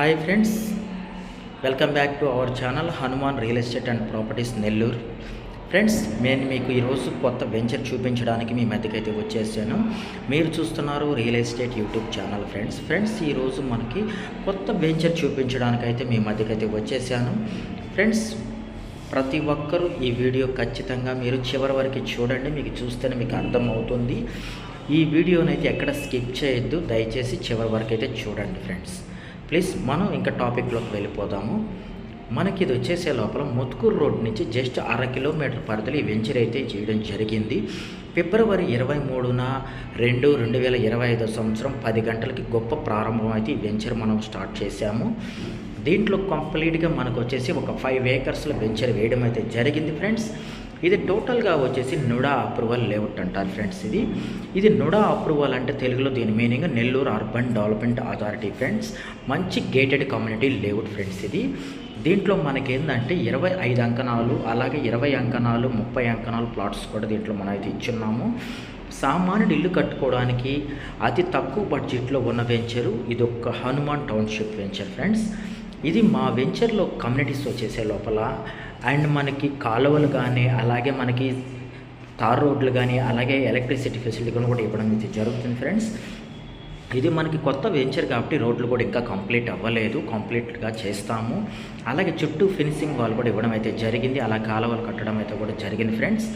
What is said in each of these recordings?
Hi friends welcome back to our channel Hanuman real estate and properties Nellore friends నేను మీకు ఈరోజు కొత్త venture చూపించడానికి మీ మధ్యకైతే వచ్చేసాను. మీరు చూస్తున్నారు real estate YouTube channel friends friends ఈరోజు మనకి కొత్త వెంచర్ చూపించడానికైతే మీ మధ్యకైతే వచ్చేసాను. ఫ్రెండ్స్ ప్రతి ఒక్కరూ ఈ వీడియో ఖచ్చితంగా మీరు చివరి వరకు చూడండి మీకు చూస్తేనే మీకు అర్థమవుతుంది. ఈ వీడియోనైతే ఎక్కడ స్కిప్ చేయొద్దు దయచేసి చివరి వరకు అయితే చూడండి ఫ్రెండ్స్ ప్లీజ్ మనం ఇంకా టాపిక్లోకి వెళ్ళిపోదాము. మనకి ఇది వచ్చేసే లోపల ముత్కూరు రోడ్ నుంచి జస్ట్ అర కిలోమీటర్ పరిధిలో ఈ వెంచర్ అయితే చేయడం జరిగింది. ఫిబ్రవరి ఇరవై మూడున రెండు రెండు వేల ఇరవై ఐదో సంవత్సరం పది గంటలకి గొప్ప ప్రారంభం అయితే ఈ వెంచర్ మనం స్టార్ట్ చేశాము. దీంట్లో కంప్లీట్గా మనకు వచ్చేసి ఒక ఫైవ్ ఏకర్స్లో వెంచర్ వేయడం అయితే జరిగింది ఫ్రెండ్స్. ఇది టోటల్గా వచ్చేసి నుడా అప్రూవల్ లేఅవుట్ అంటారు ఫ్రెండ్స్ ఇది. ఇది నుడా అప్రూవల్ అంటే తెలుగులో దీని meaning Nellore urban development authority friends. మంచి గేటెడ్ కమ్యూనిటీ లేఅవుట్ ఫ్రెండ్స్ ఇది. దీంట్లో మనకేందంటే ఇరవై ఐదు అంకణాలు అలాగే ఇరవై అంకణాలు ముప్పై అంకణాలు ప్లాట్స్ కూడా దీంట్లో మనం అయితే ఇచ్చున్నాము. సామాన్యుడు ఇల్లు కట్టుకోవడానికి అతి తక్కువ బడ్జెట్లో ఉన్న వెంచరు ఇది ఒక హనుమాన్ టౌన్షిప్ వెంచర్ ఫ్రెండ్స్. ఇది మా వెంచర్లో కమ్యూనిటీస్ వచ్చేసే లోపల అండ్ మనకి కాలువలు కానీ అలాగే మనకి తార్ రోడ్లు కానీ అలాగే ఎలక్ట్రిసిటీ ఫెసిలిటీ కూడా ఇవ్వడం అయితే జరుగుతుంది ఫ్రెండ్స్. ఇది మనకి కొత్త వెంచర్ కాబట్టి రోడ్లు కూడా ఇంకా కంప్లీట్ అవ్వలేదు కంప్లీట్గా చేస్తాము. అలాగే చుట్టూ ఫినిషింగ్ వాళ్ళు కూడా ఇవ్వడం అయితే జరిగింది అలా కాలువలు కట్టడం అయితే కూడా జరిగింది ఫ్రెండ్స్.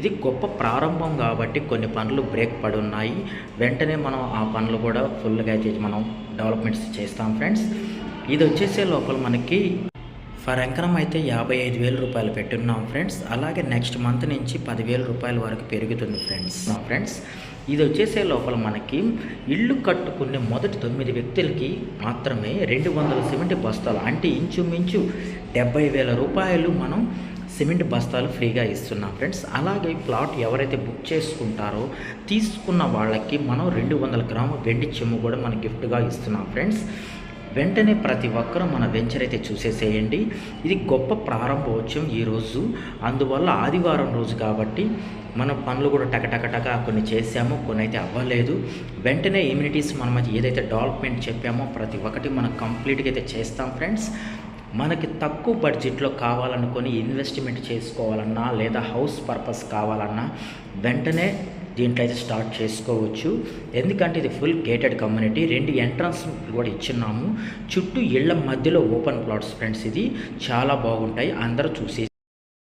ఇది గొప్ప ప్రారంభం కాబట్టి కొన్ని పనులు బ్రేక్ పడి ఉన్నాయి. వెంటనే మనం ఆ పనులు కూడా ఫుల్గా అయితే మనం డెవలప్మెంట్స్ చేస్తాం ఫ్రెండ్స్. ఇది వచ్చేసే లోపల మనకి ఫర్ ఎకరం అయితే యాభై ఐదు వేల రూపాయలు పెట్టున్నాం ఫ్రెండ్స్. అలాగే నెక్స్ట్ మంత్ నుంచి పదివేల రూపాయల వరకు పెరుగుతుంది ఫ్రెండ్స్. ఫ్రెండ్స్ ఇది వచ్చేసే లోపల మనకి ఇల్లు కట్టుకునే మొదటి తొమ్మిది వ్యక్తులకి మాత్రమే రెండు వందల సిమెంట్ బస్తాలు. అంటే ఇంచుమించు డెబ్బై వేల రూపాయలు మనం సిమెంట్ బస్తాలు ఫ్రీగా ఇస్తున్నాం ఫ్రెండ్స్. అలాగే ప్లాట్ ఎవరైతే బుక్ చేసుకుంటారో తీసుకున్న వాళ్ళకి మనం రెండు వందల గ్రాము వెండి చెమ్ము కూడా మనం గిఫ్ట్గా ఇస్తున్నాం ఫ్రెండ్స్. వెంటనే ప్రతి ఒక్కరూ మన వెంచర్ అయితే చూసేసేయండి. ఇది గొప్ప ప్రారంభోత్సవం ఈరోజు అందువల్ల ఆదివారం రోజు కాబట్టి మన పనులు కూడా టకటకటక కొన్ని చేసాము కొన్ని అయితే అవ్వలేదు. వెంటనే ఇమ్యూనిటీస్ మనం ఏదైతే డెవలప్మెంట్ చెప్పామో ప్రతి ఒక్కటి మనం కంప్లీట్గా అయితే చేస్తాం ఫ్రెండ్స్ మనకి తక్కువ బడ్జెట్లో కావాలనుకొని ఇన్వెస్ట్మెంట్ చేసుకోవాలన్నా లేదా హౌస్ పర్పస్ కావాలన్నా వెంటనే దీంట్లో అయితే స్టార్ట్ చేసుకోవచ్చు. ఎందుకంటే ఇది ఫుల్ గేటెడ్ కమ్యూనిటీ రెండు ఎంట్రన్స్ కూడా ఇచ్చున్నాము. చుట్టూ ఇళ్ళ మధ్యలో ఓపెన్ ప్లాట్స్ ఫ్రెండ్స్ ఇది చాలా బాగుంటాయి. అందరూ చూసి